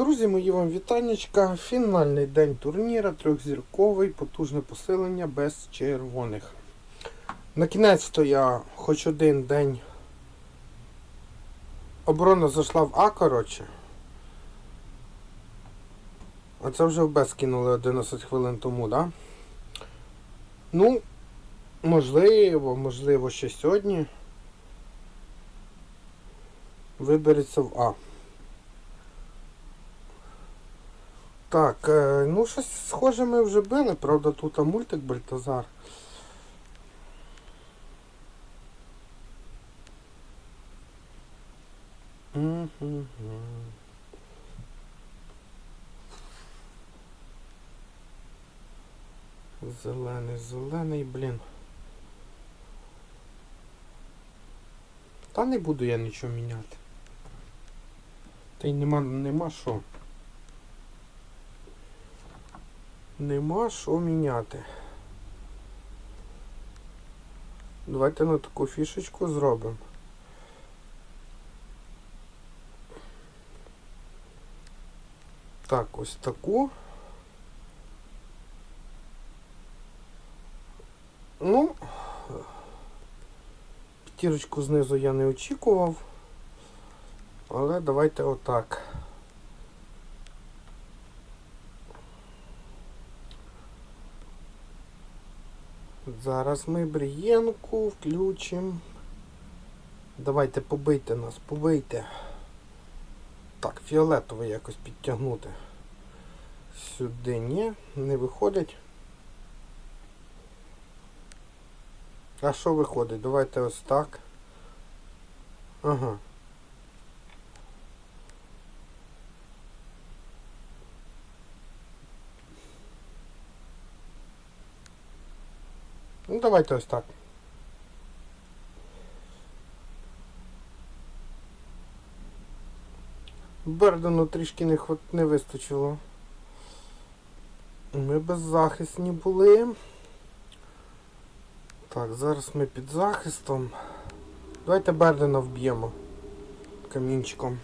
Друзі, мої вам вітаннячка. Фінальний день турніра, трьохзірковий, потужне посилення без червоних. На кінець-то я хоч один день. Оборона зайшла в А, коротше. А це вже в Б скинули 11 хвилин тому, да? Ну, можливо, можливо, ще сьогодні. Вибереться в А. Так, е, ну щось схоже ми вже били, правда тут мультик Бальтазар. Зелений, зелений, блін. Та не буду я нічого міняти. Та й нема, нема що. Нема що міняти. Давайте на таку фішечку зробимо. Так, ось таку. Ну, п'ятірочку знизу я не очікував. Але давайте отак. Зараз ми брієнку включимо. Давайте побийте нас, побийте. Так, фіолетовий якось підтягнути. Сюди ні, не виходить. А що виходить? Давайте ось так. Ага. Давайте ось так. Бердену трішки не, хват... не вистачило. Ми беззахисні були. Так, зараз ми під захистом. Давайте Бердена вб'ємо камінчиком.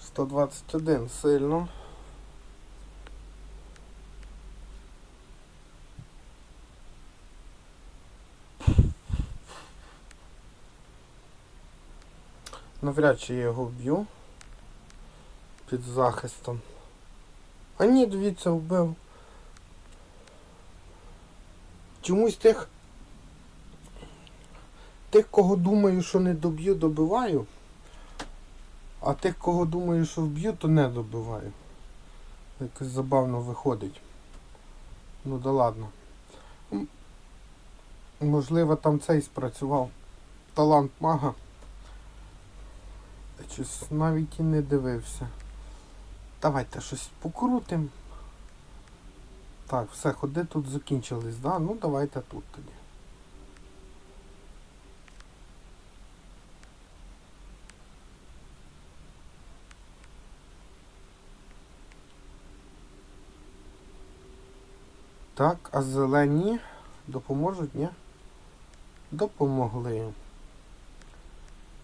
121 сильно. Навряд чи я його вб'ю під захистом. А ні, дивіться, вбив. Чомусь тих, тих, кого думаю, що не доб'ю, добиваю. А тих, кого думаю, що вб'ю, то не добиваю. Якось забавно виходить. Ну да ладно. Можливо, там цей спрацював талант мага. Щось навіть і не дивився. Давайте щось покрутим. Так, все, ходи тут закінчились, да? Ну давайте тут тоді. Так, а зелені допоможуть, ні? Допомогли.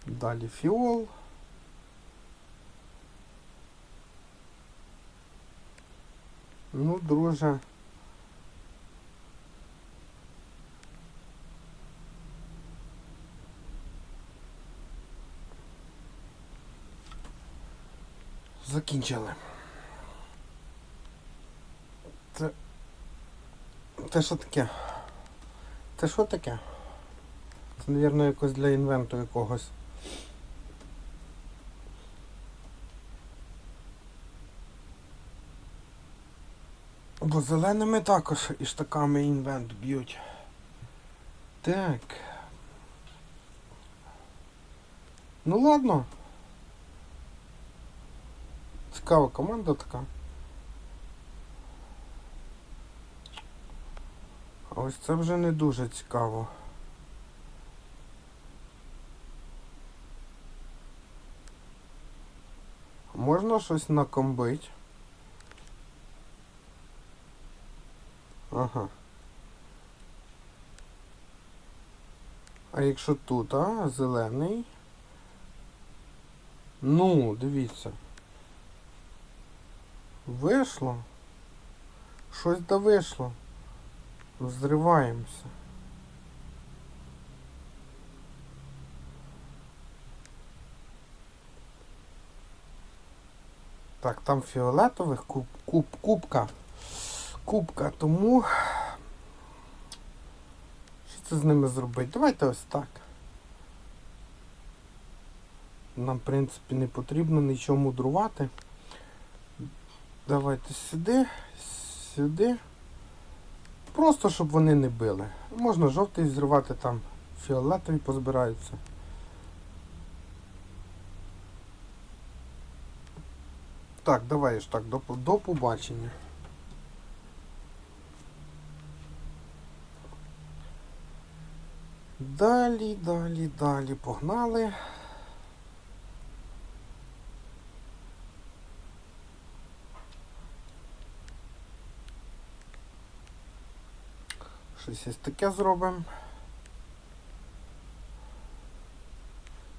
Далі фіол. Ну, друже. Закінчили. Це. Це що таке? Це що таке? Це, мабуть, якось для інвенту якогось. Бо зеленими також і штаками інвент б'ють. Так. Ну ладно. Цікава команда така. А ось це вже не дуже цікаво. Можна щось накомбить? Ага. А якщо тут, а, зелений. Ну, дивіться. Вийшло. Щось да вийшло. Взриваємося. Так, там фіолетових куб, куб, кубка. Кубка, тому. Що це з ними зробити? Давайте ось так. Нам, в принципі, не потрібно нічого мудрувати. Давайте сюди, сюди. Просто щоб вони не били. Можна жовтий зривати там, фіолетові позбираються. Так, давай ж так, до, до побачення. Далі, далі, далі погнали. Щось ось таке зробимо.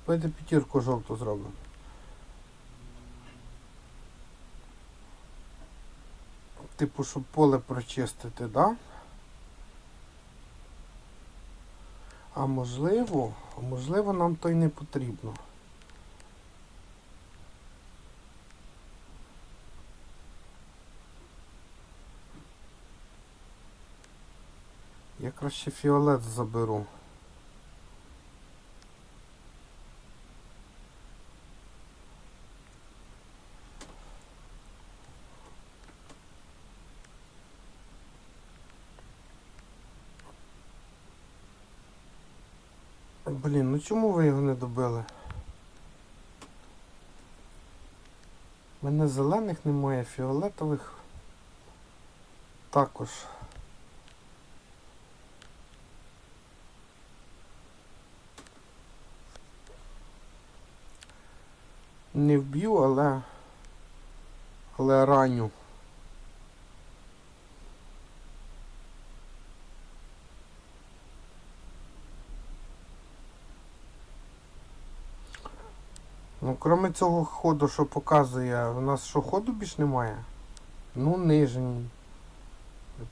Давайте п'ятірку жовту зробимо. Типу, щоб поле прочистити, да? А можливо, а можливо нам то й не потрібно. Я краще фіолет заберу. Блін, ну чому ви його не добили? У мене зелених немає, фіолетових також. Не вб'ю, але але раню. Ну, крім цього ходу, що показує, у нас що ходу більш немає? Ну, нижній.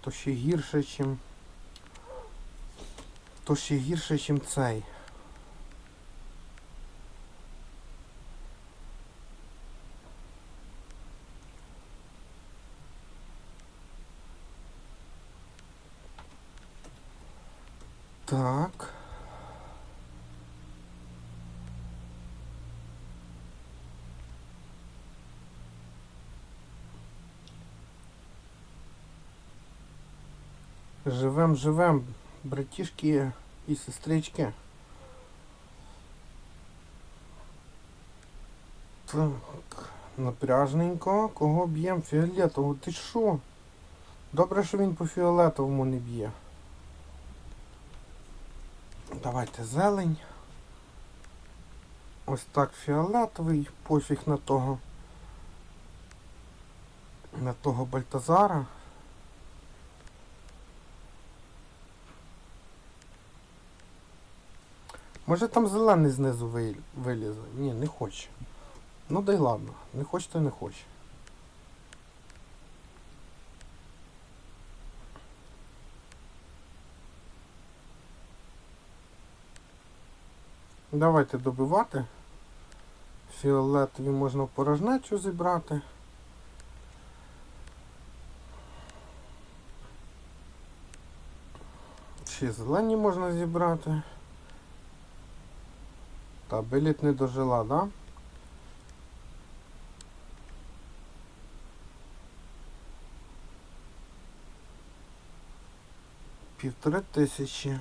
То ще гірше, чим. То ще гірше, чим цей. Так. Живем, живем, братішки і сестрички. Так, напряжненько. Кого б'єм? Фіолетового. Ти що? Добре, що він по фіолетовому не б'є. Давайте зелень. Ось так фіолетовий, пофіг на того. На того Бальтазара. Може там зелений знизу вилізе? Ні, не хоче. Ну да й ладно. Не хоче, то не хоче. Давайте добивати. Фіолетові можна в порожнечу зібрати. Ще зелені можна зібрати. Та биліт не дожила, да? Півтори тисячі.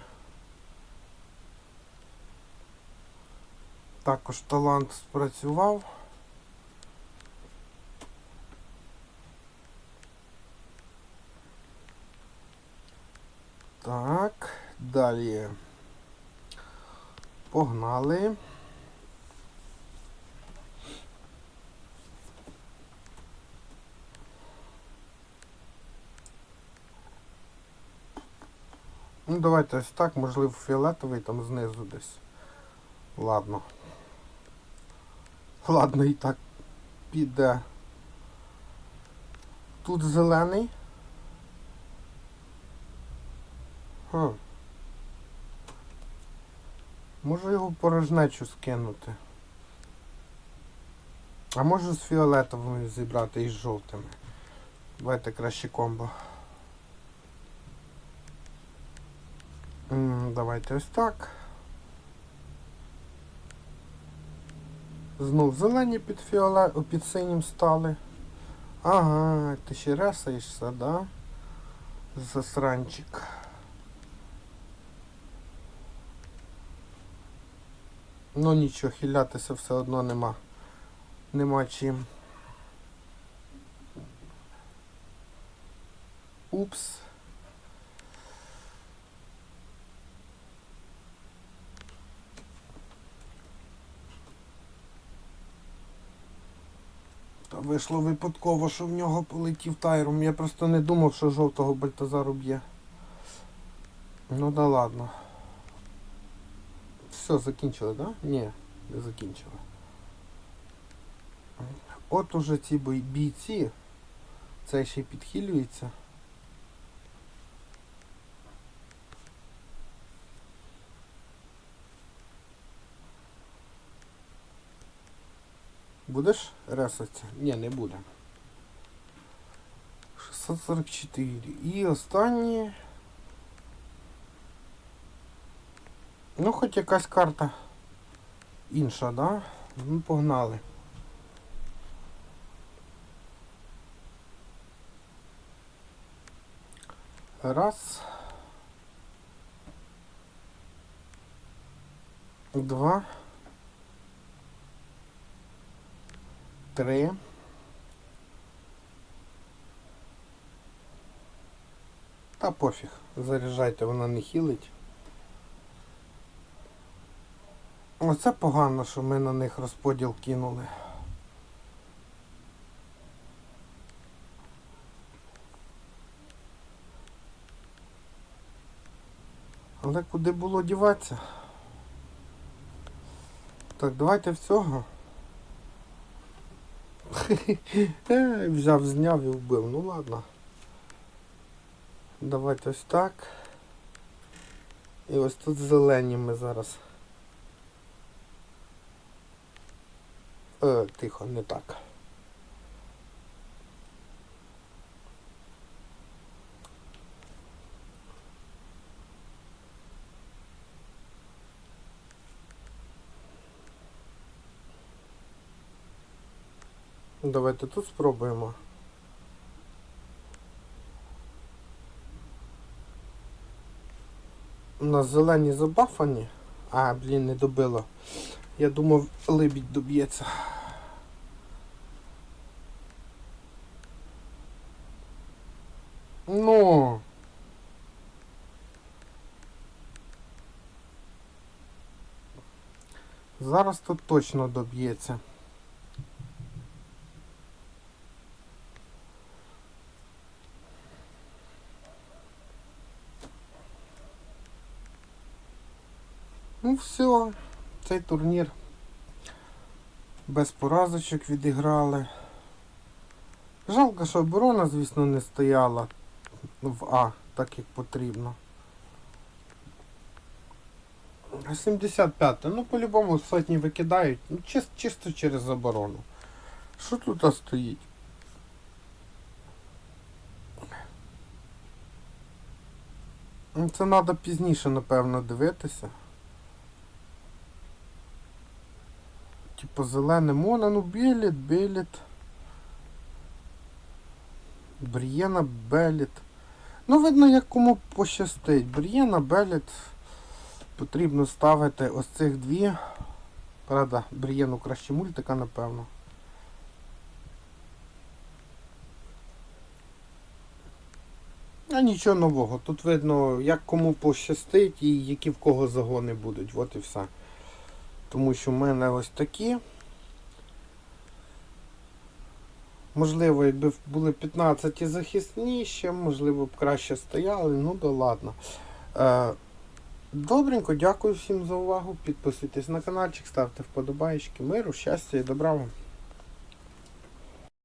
Також талант спрацював. Так, далі. Погнали. Ну, давайте ось так, можливо, фіолетовий там знизу десь. Ладно. Ладно, і так піде. Тут зелений. Хм. Можу його порожнечу скинути. А можу з фіолетовими зібрати і з жовтими. Давайте краще комбо. Давайте ось так. Знов зелені під фіоле... під синім стали. Ага, ти ще ресаєшся, да? Засранчик. Ну нічого, хилятися все одно нема. Нема чим. Упс. Та вийшло випадково, що в нього полетів тайром. Я просто не думав, що жовтого Бальтазару б'є. Ну да ладно. Все, закінчили, да? Ні, не закінчили. От уже ці бійці. Це ще й підхилюється. Будеш ресатися? Ні, не буде. 644. І останні. Ну, хоч якась карта інша, да? Ну, погнали. Раз. Два. Три. Та пофіг. Заряджайте, вона не хілить. Оце погано, що ми на них розподіл кинули. Але куди було діватися? Так, давайте всього. Е, Взяв, зняв і вбив. Ну ладно. Давайте ось так. І ось тут зелені ми зараз. Е, тихо, не так. Давайте тут спробуємо. У нас зелені забафані. А, блін, не добило. Я думав, либідь доб'ється. Ну. Зараз тут точно доб'ється. Ну все, цей турнір без поразочок відіграли. Жалко, що оборона, звісно, не стояла в А, так як потрібно. 75 ну по-любому сотні викидають, ну чис- чисто через оборону. Що тут стоїть? Ну, Це треба пізніше, напевно, дивитися. Типу зелене моно, ну біліт, біліт. Брієна, беліт. Ну, видно, як кому пощастить. Брієна, беліт. Потрібно ставити ось цих дві. Правда, Брієну краще мультика, напевно. А нічого нового. Тут видно, як кому пощастить і які в кого загони будуть. От і все. Тому що в мене ось такі. Можливо, якби були 15 захисні ще, можливо б краще стояли, ну да ладно. Е, Добренько, дякую всім за увагу. Підписуйтесь на каналчик, ставте вподобайки. Миру, щастя і добра вам.